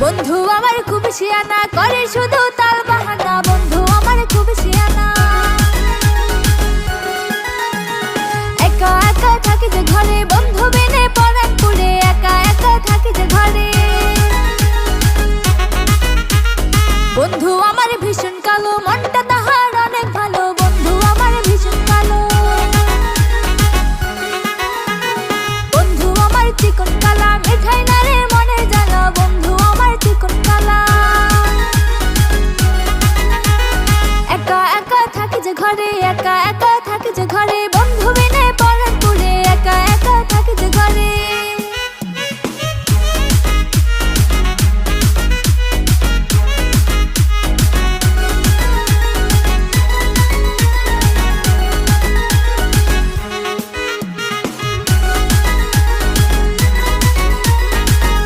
বন্ধু, আমার খুব শিয়ানা করে শুধু তাল বাহানা। বন্ধু, আমার খুব শিয়ানা। একা একা থাকি যে ঘরে, বন্ধু বিনে পরানপুরে একা একা থাকি যে ঘরে। বন্ধু, আমার ভীষণ কালো মন ঘরে একা একা থাকে যে ঘরে বন্ধু বিনে